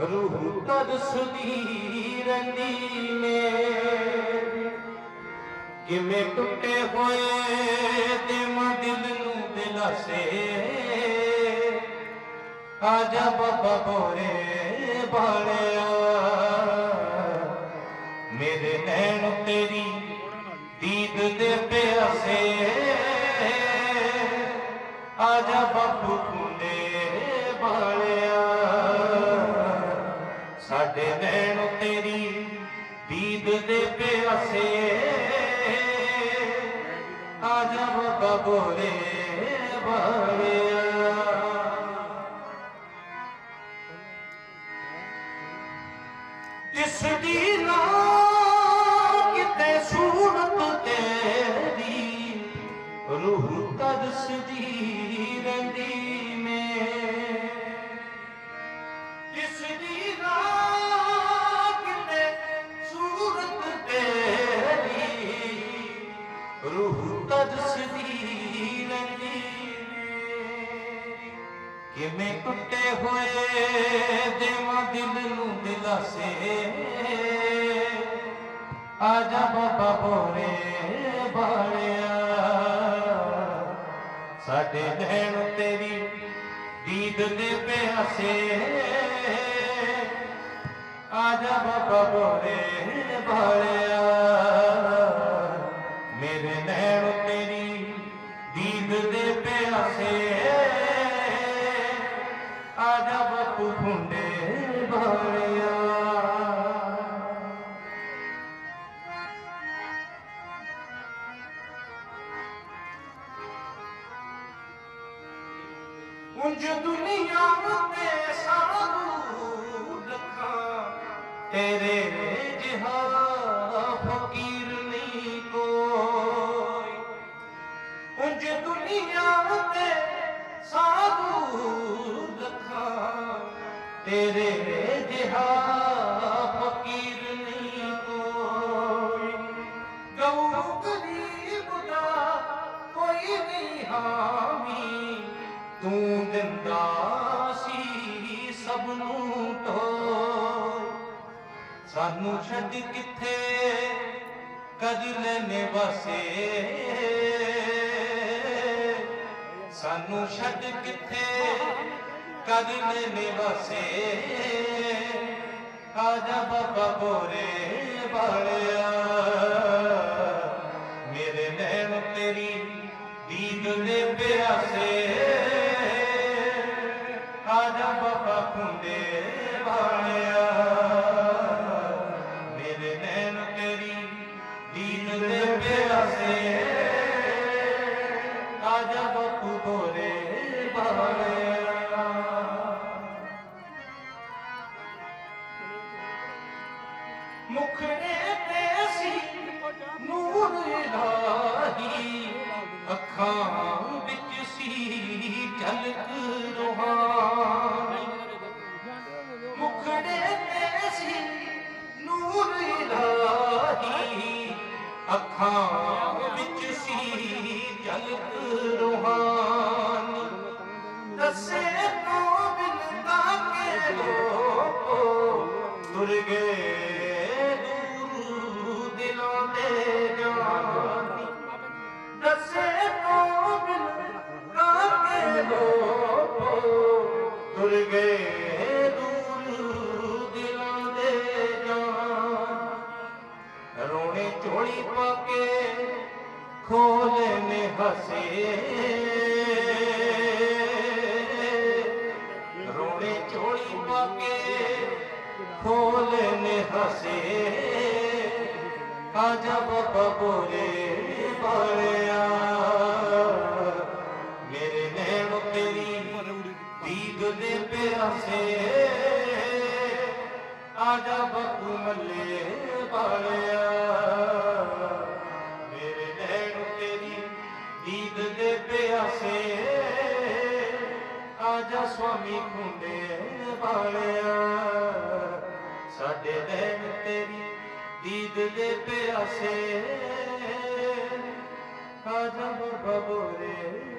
ਰੂਹ ਤਰਸਦੀ ਰਹਿੰਦੀ ਮੇਰੀ ਕਿਵੇਂ ਟੁੱਟੇ ਹੋਏ ਦਿਮਾਂ ਦਿਲ ਨੂੰ ਦਿਲਾਸੇ। ਆਜਾ ਬਾਬਾ ਬੋਰੇ ਬਾਲਿਆ। ਮੇਰੇ ਨੈਣ ਤੇਰੀ ਦੀਦ ਦੇ ਪਿਆਸੇ। ਆਜਾ ਬਾਪੂ ਸਾਡੇ ਨੈਣ ਤੇਰੀ ਦੀਦ ਦੇ ਪਿਆਸੇ। ਆਜਾ ਬਾਬਾ ਬੋਰੇ ਬਾਲਿਆ ਜਿਸ ਦੀ ਨਾ ਕਿਵੇਂ ਟੁੱਟੇ ਹੋਏ ਦੇਵਾਂ ਦਿਲ ਨੂੰ ਦਿਲਾਸੇ। ਆਜਾ ਬਾਬਾ ਬੋਰੇ ਬਾਲਿਆ ਸਾਡੇ ਨੈਣ ਤੇਰੀ ਦੀਦ ਦੇ ਪਿਆਸੇ। ਆਜਾ ਬਾਬਾ ਬੋਰੇ ਬਾਲਿਆ ਮੇਰੇ ਨੈਣ ਤੇਰੀ ਦੀਦ ਦੇ ਪਿਆਸੇ। ਆਜਾ ਬਾਪੂ ਫੁੰਡੇ ਬਾਲਿਆ ਉਂਝ ਦੁਨੀਆ ਉੱਤੇ ਸਾਧੂ ਲੱਖਾਂ, ਤੇਰੇ ਜਿਹਾ ਫਕੀਰ ਨਹੀਂ ਕੋਈ। ਉਂਝ ਦੁਨੀਆ ਉੱਤੇ ਸਾਧੂ ਲੱਖਾਂ, ਤੇਰੇ ਜਿਹਾ ਫਕੀਰ ਨਹੀਂ ਕੋਈ। ਗਊ ਗਰੀਬ ਦਾ ਕੋਈ ਨਹੀਂ ਹਾਮੀ, ਤੂੰ ਦਿੰਦਾ ਸੀ ਸਭ ਨੂੰ ਢੋਏ ਸਾਨੂੰ ਛੱਡ ਕਿੱਥੇ ਕਦ ਲੈਨੇ ਵਸੇ ਸਾਨੂੰ ਛੱਡ ਕਿੱਥੇ? ਕਦ ਲੈਨੇ ਵਾਸੇ? ਆਜਾ ਬਾਬਾ ਬੋਰੇ ਬਾਲਿਆ ਮੁਖੜੇ ਤੇ ਸੀ, ਨੂਰ ਇਲਾਹੀ ਅੱਖਾਂ ਵਿੱਚ ਸੀ ਝਲਕ ਰੋਹਾਨੀ। ਮੁਖੜੇ ਤੇ ਸੀ, ਨੂਰ ਇਲਾਹੀ ਅੱਖਾਂ ਵਿੱਚ ਸੀ ਝਲਕ ਰੋਹਾਨੀ। ਦੱਸੇ ਤੋਂ ਝੋਲੀ ਪਾ ਕੇ ਖੋਲੇ ਨੇ ਹਸੇ। ਰੋਣੇ ਝੋਲੀ ਪਾ ਕੇ ਖੋਲੇ ਨੇ ਹਸੇ। ਆਜਾ ਬਾਬਾ ਬੋਲੇ ਬਾਲਿਆ ਮੇਰੇ ਨੈਣ ਤੇਰੀ ਦੀਦ ਦੇ ਪਿਆਸੇ। ਆਜਾ ਬੱਬੂ ਮੱਲੇ ਬਾਲਿਆ ਬਾਲਿਆ ਸਾਡੇ ਨੈਣ ਤੇਰੀ ਦੀਦ ਦੇ ਪਿਆਸੇ। ਆਜਾ ਬਾਬਾ ਬੋਰੇ